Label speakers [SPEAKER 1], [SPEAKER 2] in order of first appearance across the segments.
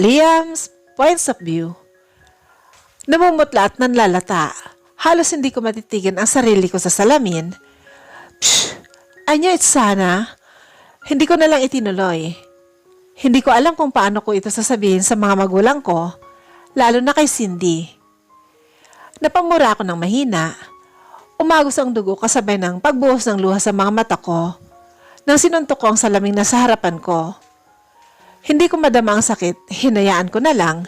[SPEAKER 1] Liam's Points of View Namumutla at nanlalata. Halos hindi ko matitigan ang sarili ko sa salamin. Psh! Knew it sana. Hindi ko na lang itinuloy. Hindi ko alam kung paano ko ito sasabihin sa mga magulang ko, lalo na kay Cindy. Napamura ako ng mahina. Umagos ang dugo kasabay ng pagbuhos ng luha sa mga mata ko nang sinuntok ko ang salaming nasa harapan ko. Hindi ko madama ang sakit, hinayaan ko na lang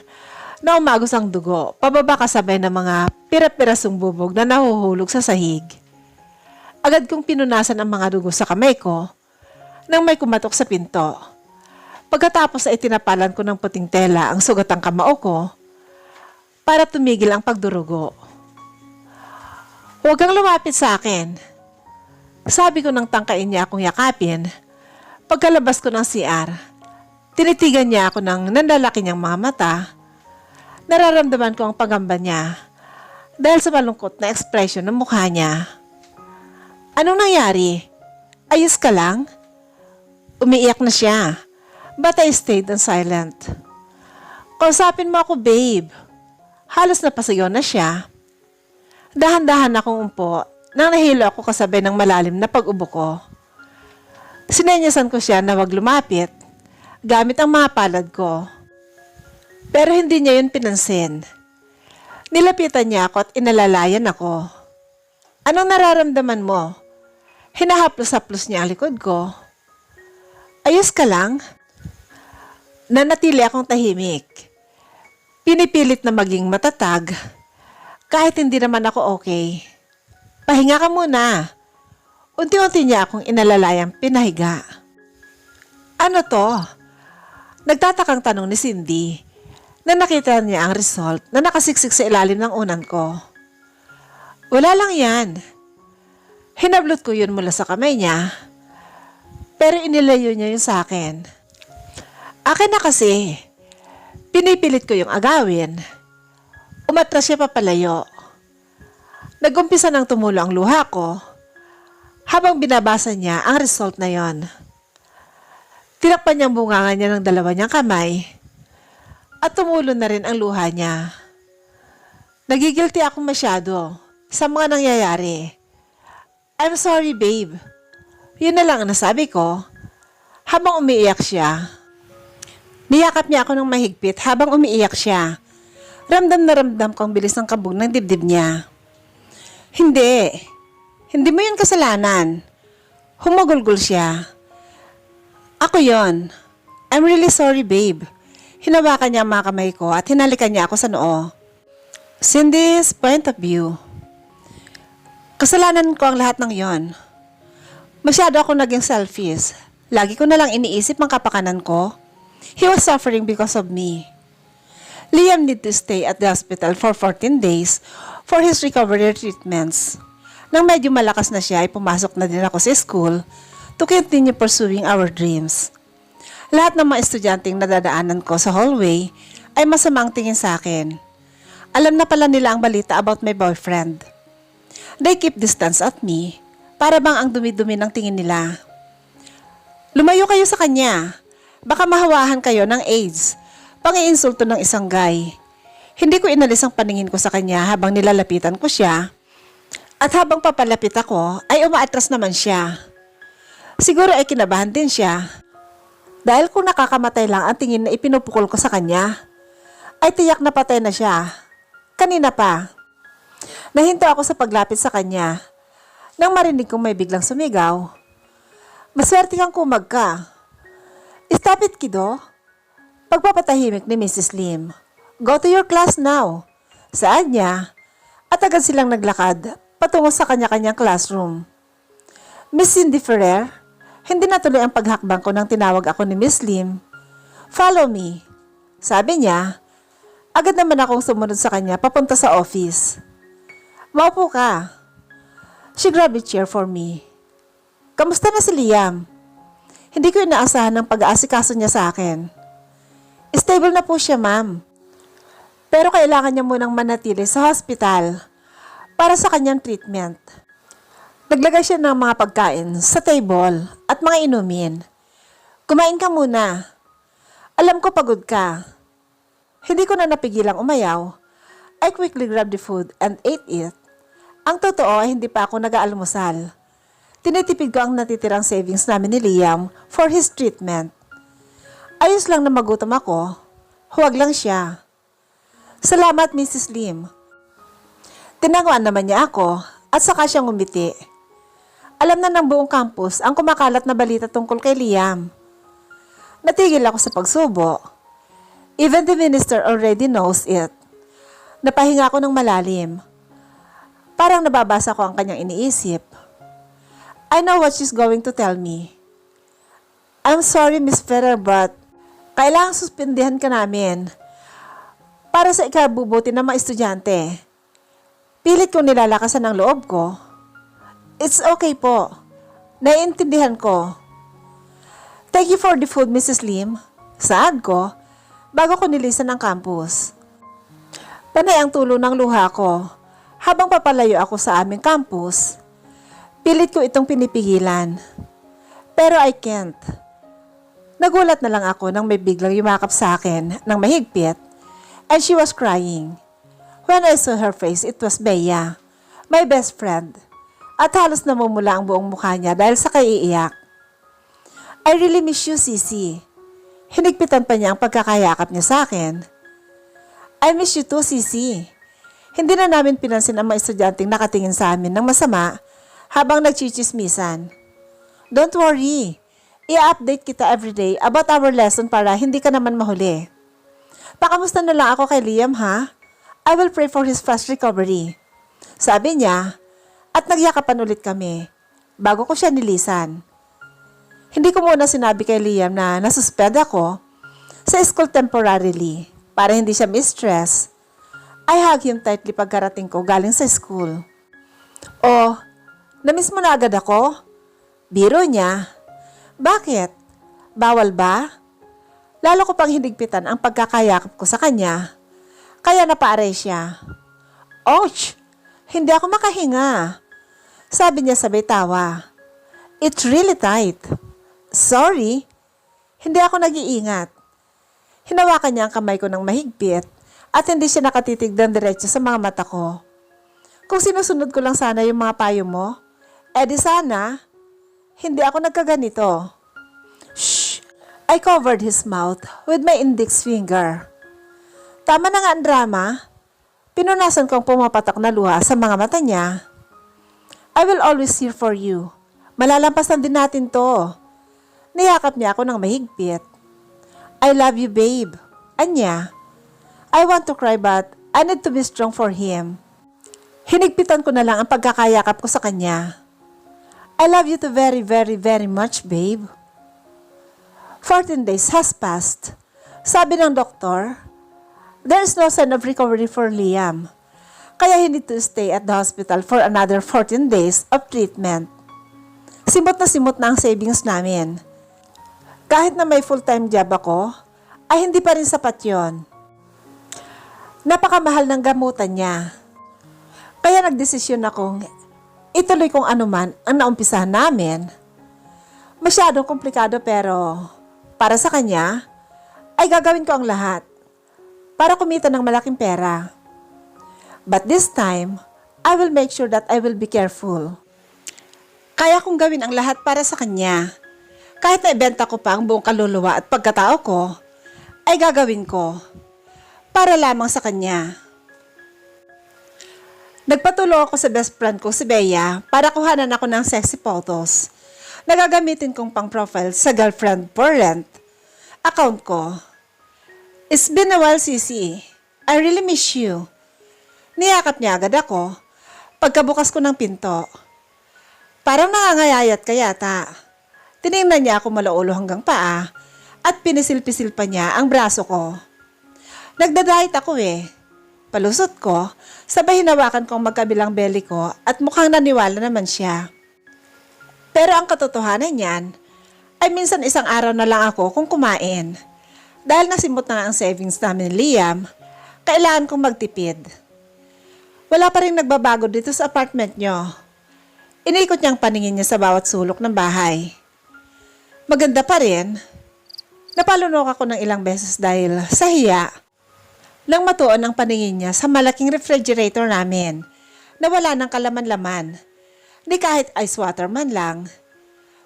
[SPEAKER 1] na umagos ang dugo, pababa kasabay ng mga pira-pirasong bubog na nahuhulog sa sahig. Agad kong pinunasan ang mga dugo sa kamay ko nang may kumatok sa pinto. Pagkatapos ay tinapalan ko ng puting tela ang sugatang kamao ko para tumigil ang pagdurugo. Huwag kang lumapit sa akin. Sabi ko nang tangkain niya akong yakapin. Pagkalabas ko ng CR, tinitigan niya ako ng nandalaki niyang mga mata. Nararamdaman ko ang pagamba niya dahil sa malungkot na ekspresyon ng mukha niya. Anong nangyari? Ayos ka lang? Umiiyak na siya. But I stayed on silent. Kausapin mo ako, babe. Halos napasayo na siya. Dahan-dahan akong umpo nang nahilo ako kasabay ng malalim na pag-ubo ko. Sinenyasan ko siya na wag lumapit gamit ang mga palad ko. Pero hindi niya yun pinansin. Nilapitan niya ako at inalalayan ako. Anong nararamdaman mo? Hinahaplos-haplos niya ang likod ko. Ayos ka lang? Nanatili akong tahimik. Pinipilit na maging matatag kahit hindi naman ako okay. Pahinga ka muna. Unti-unti niya akong inalalayang pinahiga. Ano to? Nagtatakang tanong ni Cindy na nakita niya ang result na nakasiksik sa ilalim ng unan ko. Wala lang yan. Hinablot ko yun mula sa kamay niya. Pero inilayo niya yun sa akin. Akin na kasi. Pinipilit ko yung agawin. Umatras siya papalayo. Nagumpisa ng tumulo ang luha ko habang binabasa niya ang result na yon. Tinakpan niyang bunganga niya ng dalawa niyang kamay at tumulo na rin ang luha niya. Nagigilty ako masyado sa mga nangyayari. I'm sorry, babe. Yun na lang ang nasabi ko habang umiiyak siya. Niyakap niya ako ng mahigpit habang umiiyak siya. Ramdam na ramdam ko ang bilis ng kabog ng dibdib niya. Hindi. Hindi mo yun kasalanan. Humagulgol siya. Ako yon. I'm really sorry, babe. Hinawakan niya ang mga kamay ko at hinalikan niya ako sa noo. Cindy's point of view. Kasalanan ko ang lahat ng yon. Masyado ako naging selfish. Lagi ko na lang iniisip ang kapakanan ko. He was suffering because of me. Liam need to stay at the hospital for 14 days for his recovery treatments. Nang medyo malakas na siya, ay pumasok na din ako sa school to continue pursuing our dreams. Lahat ng mga estudyanteng nadadaanan ko sa hallway ay masamang tingin sa akin. Alam na pala nila ang balita about my boyfriend. They keep distance at me para bang ang dumi-dumi ng tingin nila. Lumayo kayo sa kanya. Baka mahawahan kayo ng AIDS. Pangiinsulto ng isang guy. Hindi ko inalis ang paningin ko sa kanya habang nilalapitan ko siya. At habang papalapit ako, ay umaatras naman siya. Siguro ay kinabahan din siya. Dahil kung nakakamatay lang ang tingin na ipinupukol ko sa kanya, ay tiyak na patay na siya. Kanina pa. Nahinto ako sa paglapit sa kanya. Nang marinig kong may biglang sumigaw. Maswerte kang kumag ka. Stop it, kiddo. Pagpapatahimik ni Mrs. Lim. Go to your class now. Saan niya? At agad silang naglakad patungo sa kanya-kanyang classroom. Miss Cindy Ferrer, hindi natuloy ang paghakbang ko nang tinawag ako ni Miss Lim. Follow me. Sabi niya, agad naman akong sumunod sa kanya papunta sa office. Maupo ka. She grabbed a chair for me. Kamusta na si Liam? Hindi ko inaasahan ng pag-aasikaso niya sa akin. Stable na po siya, ma'am. Pero kailangan niya munang manatili sa hospital para sa kanyang treatment. Naglagay siya ng mga pagkain sa table at mga inumin. Kumain ka muna. Alam ko pagod ka. Hindi ko na napigilang umayaw. I quickly grabbed the food and ate it. Ang totoo ay hindi pa ako nag-aalmusal. Tinitipid ko ang natitirang savings namin ni Liam for his treatment. Ayos lang na magutom ako. Huwag lang siya. Salamat, Mrs. Lim. Tinanguan naman niya ako at saka siyang umiti. Alam na ng buong campus ang kumakalat na balita tungkol kay Liam. Natigil ako sa pagsubo. Even the minister already knows it. Napahinga ako ng malalim. Parang nababasa ko ang kanyang iniisip. I know what she's going to tell me. I'm sorry, Miss Ferrer, but kailangang suspindihan ka namin para sa ikabubuti ng mga estudyante. Pilit kong nilalakasan ang loob ko. It's okay po. Naiintindihan ko. Thank you for the food, Mrs. Lim. Saad ko, bago ko nilisan ang campus. Panay ang tulo ng luha ko. Habang papalayo ako sa aming campus, pilit ko itong pinipigilan. Pero I can't. Nagulat na lang ako nang may biglang yumakap sa akin ng mahigpit and she was crying. When I saw her face, it was Bea, my best friend. At halos namumula ang buong mukha niya dahil sa kaiiyak. I really miss you, Sisi. Hinigpitan pa niya ang pagkakayakap niya sa akin. I miss you too, Sisi. Hindi na namin pinansin ang mga estudyanteng nakatingin sa amin ng masama habang nagchichismisan. Don't worry. I-update kita everyday about our lesson para hindi ka naman mahuli. Pakamusta na lang ako kay Liam ha? I will pray for his fast recovery. Sabi niya, at nagyakapan ulit kami bago ko siya nilisan. Hindi ko muna sinabi kay Liam na nasuspend ako sa school temporarily para hindi siya mistress. I hug him tightly pagkarating ko galing sa school. Oh, namiss mo na agad ako? Biro niya. Bakit? Bawal ba? Lalo ko pang hinigpitan ang pagkakayakap ko sa kanya. Kaya napaare siya. Ouch! Hindi ako makahinga. Sabi niya sabay tawa. It's really tight. Sorry. Hindi ako nag-iingat. Hinawakan niya ang kamay ko ng mahigpit at hindi siya nakatitig ng diretso sa mga mata ko. Kung sinusunod ko lang sana yung mga payo mo, eh di sana, hindi ako nagkaganito. Shh! I covered his mouth with my index finger. Tama na nga ang drama. Pinunasan kong pumapatak na luha sa mga mata niya. I will always here for you. Malalampasan din natin to. Niyakap niya ako ng mahigpit. I love you, babe. Anya. I want to cry but I need to be strong for him. Hinigpitan ko na lang ang pagkakayakap ko sa kanya. I love you too very, very, very much, babe. 14 days has passed. Sabi ng doktor, there is no sign of recovery for Liam. Kaya he need to stay at the hospital for another 14 days of treatment. Simot na simot na ang savings namin. Kahit na may full-time job ako, ay hindi pa rin sapat yon. Napakamahal ng gamutan niya. Kaya nagdesisyon akong ituloy kung anuman ang naumpisahan namin. Masyadong komplikado pero para sa kanya, ay gagawin ko ang lahat para kumita ng malaking pera. But this time, I will make sure that I will be careful. Kaya kong gawin ang lahat para sa kanya. Kahit na ibenta ko pa ang buong kaluluwa at pagkatao ko, ay gagawin ko para lamang sa kanya. Nagpatuloy ako sa best friend ko si Bea para kuhanan ako ng sexy photos na gagamitin kong pang profile sa girlfriend for rent account ko. It's been a while, Sisi. I really miss you. Niyakap niya agad ako pagkabukas ko ng pinto. Parang nangangayayat ka yata. Tinignan niya ako malaulo hanggang paa at pinisil-pisil pa niya ang braso ko. Nagdadahit ako eh. Palusot ko, sabay hinawakan kong magkabilang belly ko at mukhang naniwala naman siya. Pero ang katotohanan niyan, ay minsan isang araw na lang ako kung kumain. Dahil nasimot na ang savings namin ni Liam, kailangan kong magtipid. Wala pa rin nagbabago dito sa apartment nyo. Inikot niyang paningin niya sa bawat sulok ng bahay. Maganda pa rin. Napalunok ako ng ilang beses dahil sa hiya. Nang matuon ang paningin niya sa malaking refrigerator namin na wala ng kalaman-laman. Ni kahit ice water man lang.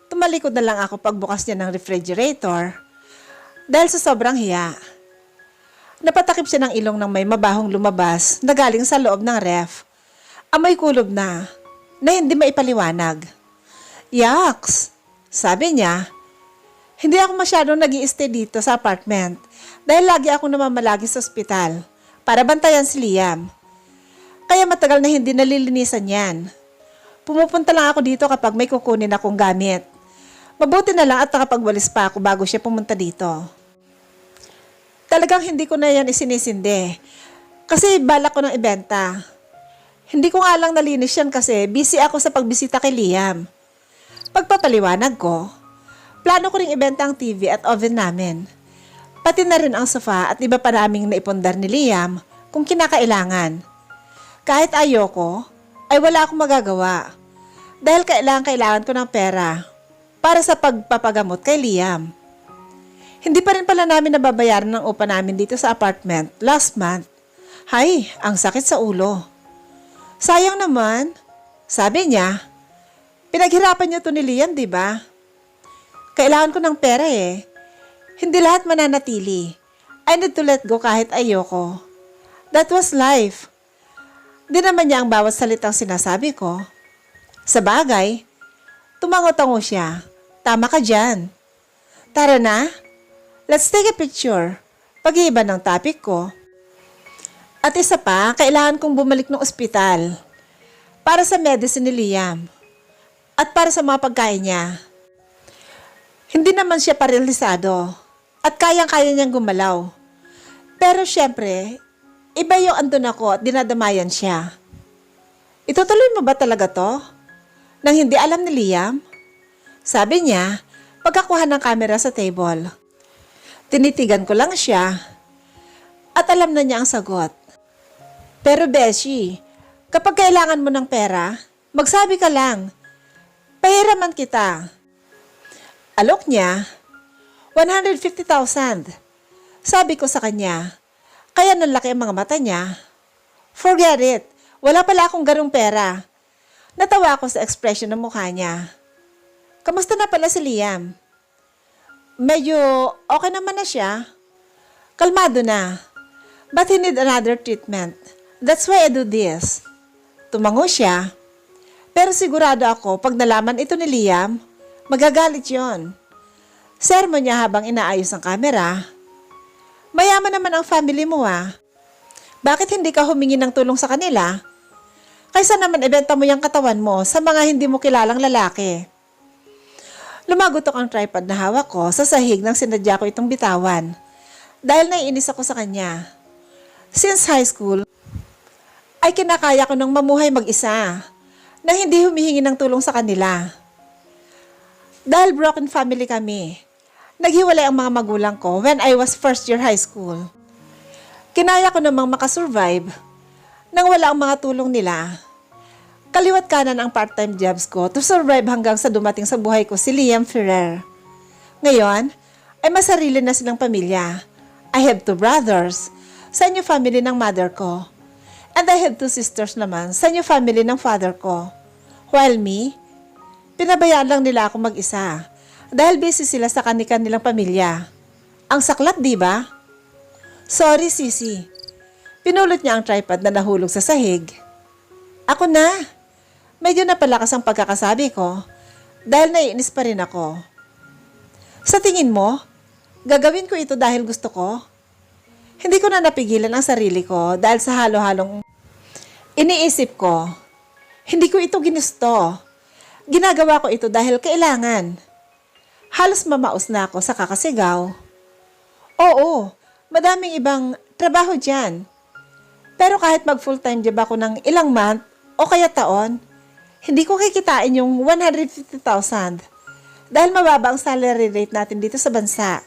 [SPEAKER 1] Tumalikod na lang ako pagbukas niya ng refrigerator dahil sa sobrang hiya. Napatakip siya ng ilong ng may mabahong lumabas na galing sa loob ng ref. Amoy kulob na, na hindi maipaliwanag. Yaks! Sabi niya, hindi ako masyadong nag stay dito sa apartment dahil lagi ako namamalagi sa ospital para bantayan si Liam. Kaya matagal na hindi nalilinisan yan. Pumupunta lang ako dito kapag may kukunin akong gamit. Mabuti na lang at nakapagwalis pa ako bago siya pumunta dito. Talagang hindi ko na yan isinisindi. Kasi balak ko ng ibenta. Hindi ko nga lang nalinis yan kasi busy ako sa pagbisita kay Liam. Pagpapaliwanag ko, plano ko ring ibenta ang TV at oven namin. Pati na rin ang sofa at iba pa naming naipundar ni Liam kung kinakailangan. Kahit ayoko, ay wala akong magagawa. Dahil kailangan kailangan ko ng pera para sa pagpapagamot kay Liam. Hindi pa rin pala namin nababayaran ng upa namin dito sa apartment last month. Hay, ang sakit sa ulo. Sayang naman. Sabi niya, pinaghirapan niya to ni Liam, di ba? Kailangan ko ng pera eh. Hindi lahat mananatili. I need to let go kahit ayoko. That was life. Di naman niya ang bawat salitang sinasabi ko. Sa bagay, tumango-tango siya. Tama ka dyan. Tara na, let's take a picture. Pag-iiba ng topic ko. At isa pa, kailangan kong bumalik ng ospital. Para sa medicine ni Liam. At para sa mga pagkain niya. Hindi naman siya paralisado. At kayang-kaya niyang gumalaw. Pero syempre, iba yung andun ako at dinadamayan siya. Itutuloy mo ba talaga to? Nang hindi alam ni Liam? Sabi niya, pagkakuha ng camera sa table. Tinitigan ko lang siya. At alam na niya ang sagot. Pero Beshi, kapag kailangan mo ng pera, magsabi ka lang. Pahiraman kita. Alok niya, 150,000. Sabi ko sa kanya, kaya nalaki ang mga mata niya. Forget it, wala pala akong ganong pera. Natawa ako sa expression ng mukha niya. Kamusta na pala si Liam? Medyo okay naman na siya. Kalmado na. But he need another treatment. That's why I do this. Tumango siya. Pero sigurado ako, pag nalaman ito ni Liam, magagalit yon. Sermon niya habang inaayos ang kamera. Mayaman naman ang family mo ah. Bakit hindi ka humingi ng tulong sa kanila? Kaysa naman ibenta mo yung katawan mo sa mga hindi mo kilalang lalaki. Lumagotok ang tripod na hawak ko sa sahig nang sinadya ko itong bitawan. Dahil naiinis ako sa kanya. Since high school, ay kinakaya ko nang mamuhay mag-isa na hindi humihingi ng tulong sa kanila. Dahil broken family kami, naghiwalay ang mga magulang ko when I was first year high school. Kinaya ko namang makasurvive nang wala ang mga tulong nila. Kaliwat kanan ang part-time jobs ko to survive hanggang sa dumating sa buhay ko si Liam Ferrer. Ngayon, ay masarili na silang pamilya. I have two brothers sa inyo family ng mother ko. And I have two sisters naman sa inyo family ng father ko. While me, pinabayaan lang nila ako mag-isa dahil busy sila sa kanilang pamilya. Ang saklat, di ba? Sorry, Sisi. Pinulot niya ang tripod na nahulog sa sahig. Ako na. Medyo napalakas ang pagkakasabi ko dahil naiinis pa rin ako. Sa tingin mo, gagawin ko ito dahil gusto ko? Hindi ko na napigilan ang sarili ko dahil sa halo-halong iniisip ko. Hindi ko ito ginusto. Ginagawa ko ito dahil kailangan. Halos mamaos na ako sa kakasigaw. Oo, madaming ibang trabaho dyan. Pero kahit mag full-time job ako ng ilang month o kaya taon, hindi ko kikitain yung 150,000 dahil mababa ang salary rate natin dito sa bansa.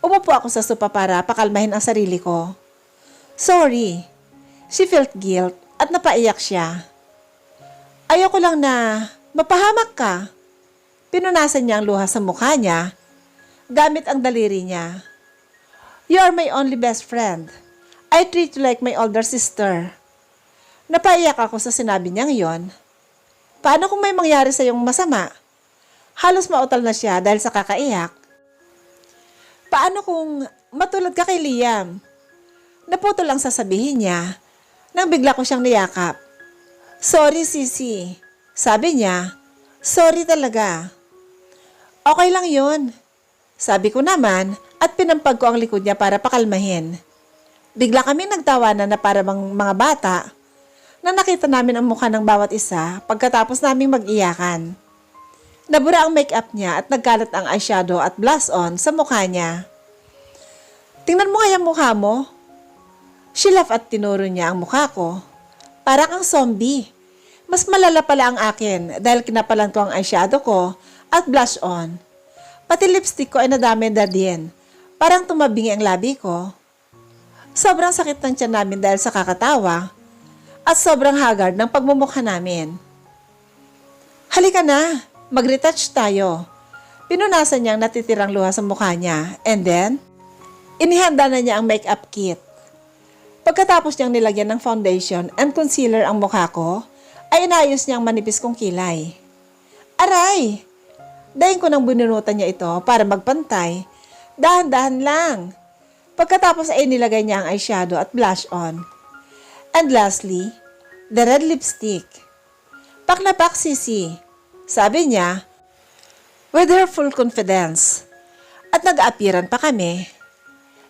[SPEAKER 1] Umupo ako sa sopa para pakalmahin ang sarili ko. Sorry. She felt guilt at napaiyak siya. Ayoko lang na mapahamak ka. Pinunasan niya ang luha sa mukha niya gamit ang daliri niya. You are my only best friend. I treat you like my older sister. Napaiyak ako sa sinabi niyang yon. Paano kung may mangyari sa yung masama? Halos mautal na siya dahil sa kakaiyak. Paano kung matulad ka kay Liam? Naputo lang sasabihin niya nang bigla ko siyang niyakap. Sorry, Sisi. Sabi niya, sorry talaga. Okay lang yun. Sabi ko naman at pinampag ko ang likod niya para pakalmahin. Bigla kami nagtawanan na para mga bata na nakita namin ang mukha ng bawat isa pagkatapos naming mag-iyakan. Nabura ang makeup niya at nagkalat ang eyeshadow at blush on sa mukha niya. Tingnan mo yung mukha mo. She laughed at tinuro niya ang mukha ko. Para kang zombie. Mas malala pala ang akin dahil kinapalan ko ang eyeshadow ko at blush on. Pati lipstick ko ay nadami na din. Parang tumabingi ang labi ko. Sobrang sakit ng tiyan namin dahil sa kakatawa at sobrang haggard ng pagmumukha namin. Halika na, mag-retouch tayo. Pinunasan niya ang natitirang luha sa mukha niya and then, inihanda na niya ang makeup kit. Pagkatapos niyang nilagyan ng foundation and concealer ang mukha ko, ay inayos niyang manipis kong kilay. Aray! Dahin ko nang binunutan niya ito para magpantay. Dahan-dahan lang. Pagkatapos ay nilagay niya ang eyeshadow at blush on. And lastly, the red lipstick. Pak na pak, sisi. Sabi niya, with her full confidence. At nag-aapiran pa kami.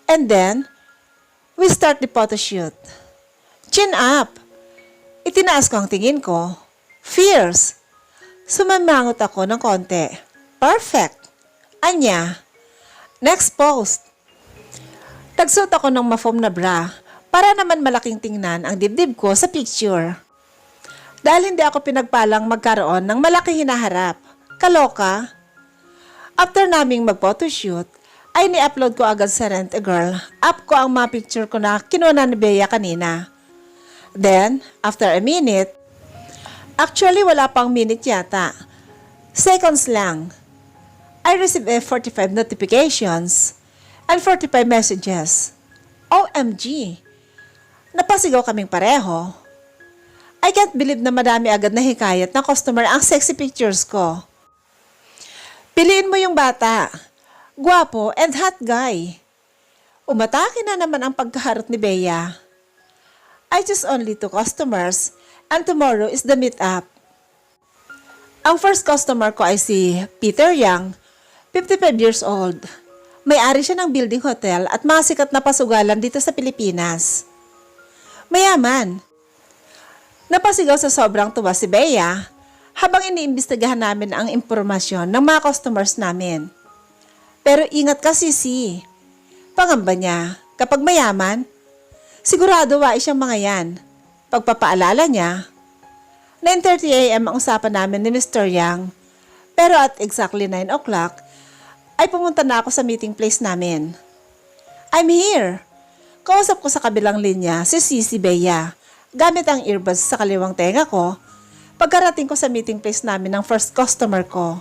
[SPEAKER 1] And then, we start the photo shoot. Chin up. Itinaas ko ang tingin ko. Fierce. Sumamangot ako ng konti. Perfect. Anya. Next post. Tagsuot ako ng ma-foam na bra para naman malaking tingnan ang dibdib ko sa picture. Dahil hindi ako pinagpalang magkaroon ng malaking hinaharap. Kaloka. After naming mag-photoshoot, ay ni-upload ko agad sa Rent a Girl. Up ko ang mga picture ko na kinuha ni Bea kanina. Then, after a minute, actually wala pang minute yata. Seconds lang. I received a 45 notifications and 45 messages. OMG! Napasigaw kaming pareho. I can't believe na madami agad na hikayat ng customer ang sexy pictures ko. Piliin mo yung bata. Guwapo and hot guy. Umatake na naman ang pagkaharot ni Bea. I choose only two customers and tomorrow is the meet-up. Ang first customer ko ay si Peter Yang, 55 years old. May-ari siya ng building hotel at mga sikat na pasugalan dito sa Pilipinas. Mayaman. Napasigaw sa sobrang tuwa si Bea habang iniimbestigahan namin ang impormasyon ng mga customers namin. Pero ingat kasi si. Pangamba niya, kapag mayaman, sigurado wais siyang mga yan. Pagpapaalala niya, 9.30 a.m. ang usapan namin ni Mr. Yang. Pero at exactly 9 o'clock, ay pumunta na ako sa meeting place namin. I'm here. Kausap ko sa kabilang linya si Cici Bea gamit ang earbuds sa kaliwang tenga ko pagkarating ko sa meeting place namin ng first customer ko.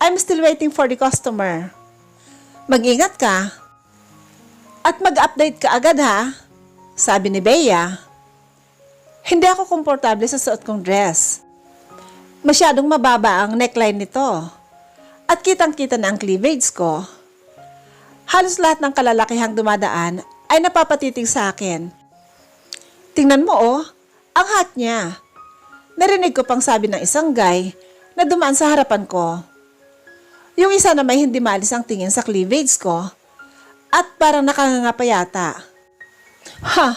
[SPEAKER 1] I'm still waiting for the customer. Mag-ingat ka. At mag-update ka agad ha, sabi ni Bea. Hindi ako komportable sa suot kong dress. Masyadong mababa ang neckline nito. At kitang-kita na ang cleavage ko. Halos lahat ng kalalakihang dumadaan ay napapatitig sa akin. Tingnan mo oh, ang hot niya. Narinig ko pang sabi ng isang guy na dumaan sa harapan ko. Yung isa na may hindi malis ang tingin sa cleavage ko at parang nakanganga pa yata. Ha,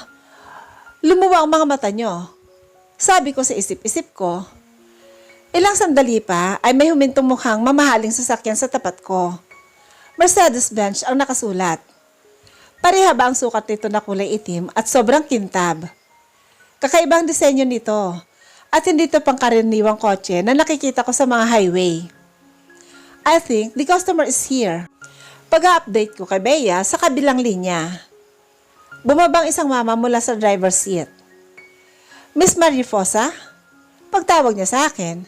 [SPEAKER 1] lumuwa ang mga mata nyo. Sabi ko sa isip-isip ko, ilang sandali pa ay may humintong mukhang mamahaling sasakyan sa tapat ko. Mercedes-Benz ang nakasulat. Pareha ba ang sukat nito na kulay itim at sobrang kintab? Kakaibang disenyo nito at hindi ito pangkaraniwang kotse na nakikita ko sa mga highway. I think the customer is here. Pag-update ko kay Bea sa kabilang linya. Bumabang isang mama mula sa driver's seat. Miss Marifosa? Pagtawag niya sa akin,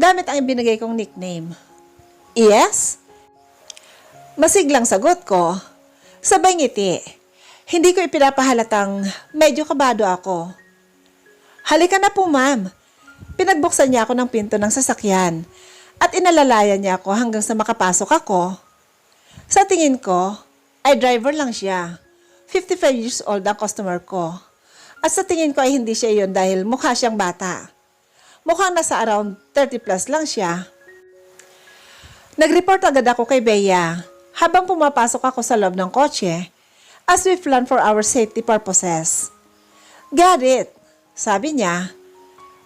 [SPEAKER 1] gamit ang ibinigay kong nickname. Yes? Masiglang sagot ko, sabay ngiti. Hindi ko ipinapahalatang medyo kabado ako. Halika na po, ma'am. Pinagbuksan niya ako ng pinto ng sasakyan at inalalayan niya ako hanggang sa makapasok ako. Sa tingin ko, ay driver lang siya. 55 years old ang customer ko. At sa tingin ko ay hindi siya yon dahil mukha siyang bata. Mukhang nasa around 30 plus lang siya. Nag-report agad ako kay Bea habang pumapasok ako sa loob ng kotse as we plan for our safety purposes. Got it, sabi niya.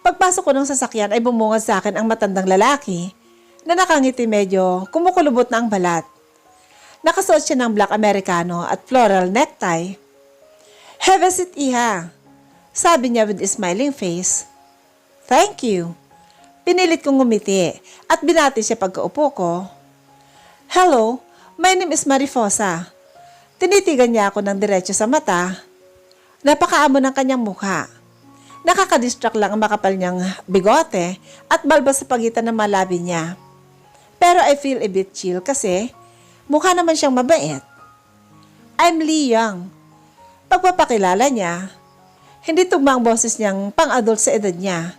[SPEAKER 1] Pagpasok ko ng sasakyan ay bumungad sa akin ang matandang lalaki na nakangiti medyo kumukulubot na ang balat. Nakasuot siya ng black Americano at floral necktie. Have a seat, Iha. Sabi niya with a smiling face. Thank you. Pinilit kong ngumiti at binati siya pagkaupo ko. Hello, my name is Marifosa. Tinitigan niya ako ng diretso sa mata. Napakaamo ng kanyang mukha. Nakakadistract lang ang makapal niyang bigote at balbas sa pagitan ng malabi niya. Pero I feel a bit chill kasi mukha naman siyang mabait. I'm Lee Young. Pagpapakilala niya, hindi tugma ang boses niyang pang-adult sa edad niya.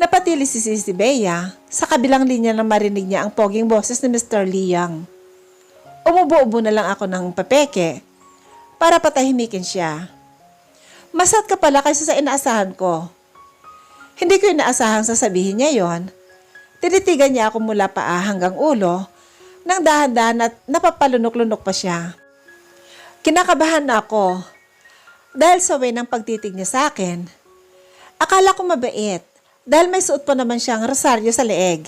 [SPEAKER 1] Napatili si Sisi Bea sa kabilang linya na marinig niya ang poging boses ni Mr. Lee Young. Umubo-ubo na lang ako ng papeke para patahimikin siya. Masat ka pala kaysa sa inaasahan ko. Hindi ko inaasahang sasabihin niya yon. Tinitigan niya ako mula paa hanggang ulo nang dahan-dahan at napapalunok-lunok pa siya. Kinakabahan na ako dahil sa way ng pagtitig niya sa akin. Akala ko mabait dahil may suot pa naman siyang rosaryo sa leeg.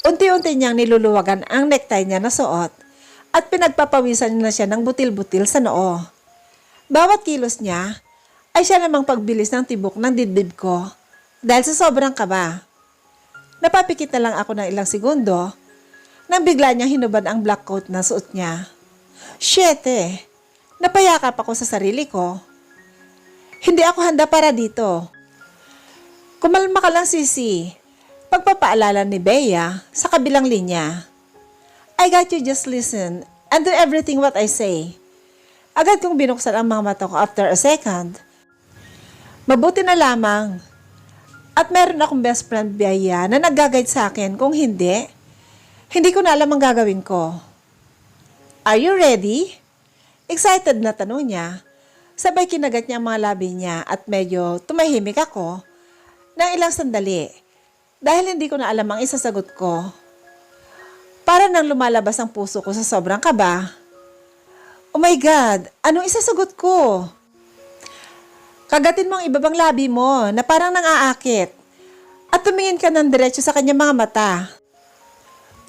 [SPEAKER 1] Unti-unti niyang niluluwagan ang necktie niya na suot at pinagpapawisan na siya ng butil-butil sa noo. Bawat kilos niya ay siya namang pagbilis ng tibok ng dibdib ko dahil sa sobrang kaba. Napapikit na lang ako ng ilang segundo nang bigla niyang hinubad ang black coat na suot niya. Shete, napayakap ako sa sarili ko. Hindi ako handa para dito. Kumalma ka lang, Sisi. Pagpapaalala ni Bea sa kabilang linya. I got you just listen and do everything what I say. Agad kong binuksan ang mga mata ko after a second. Mabuti na lamang. At meron akong best friend Bea na nag-guide sa akin kung hindi, hindi ko na alam ang gagawin ko. Are you ready? Excited na tanong niya. Sabay kinagat niya ang mga labi niya at medyo tumahimik ako ng ilang sandali dahil hindi ko na alam ang isasagot ko. Para nang lumalabas ang puso ko sa sobrang kaba. Oh my God, anong isasagot ko? Kagatin mo ang ibabang labi mo na parang nang-aakit at tumingin ka ng diretso sa kanyang mga mata.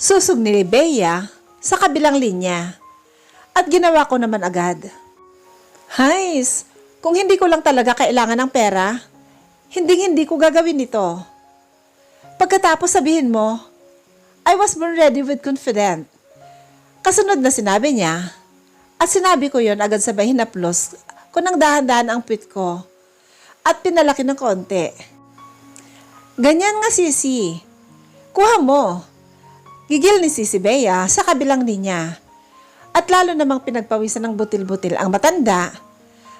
[SPEAKER 1] Susog ni Bea sa kabilang linya at ginawa ko naman agad. Hays, kung hindi ko lang talaga kailangan ng pera, hindi hindi ko gagawin ito. Pagkatapos sabihin mo, I was born ready with confident. Kasunod na sinabi niya, at sinabi ko yon agad sabay hinaplos ko ng dahan-dahan ang pit ko at pinalaki ng konti. Ganyan nga sisi. Kuha mo. Gigil ni Sisi Bea sa kabilang linya. At lalo namang pinagpawisan ng butil-butil ang matanda,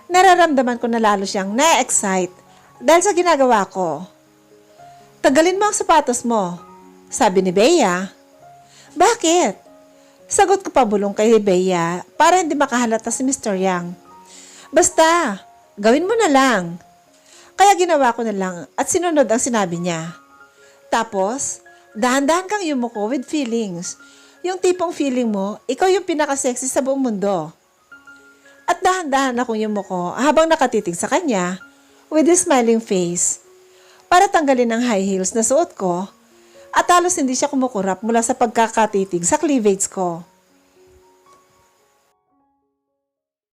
[SPEAKER 1] nararamdaman ko na lalo siyang na-excite dahil sa ginagawa ko. Tagalin mo ang sapatos mo, sabi ni Bea. Bakit? Sagot ko pa bulong kay Bea para hindi makahalata si Mr. Yang. Basta, gawin mo na lang. Kaya ginawa ko na lang at sinunod ang sinabi niya. Tapos, dahan-dahan kang yumuko with feelings. Yung tipong feeling mo, ikaw yung pinaka-sexy sa buong mundo. At dahan-dahan akong yumuko habang nakatitig sa kanya with a smiling face para tanggalin ang high heels na suot ko at halos hindi siya kumukurap mula sa pagkakatitig sa cleavage ko.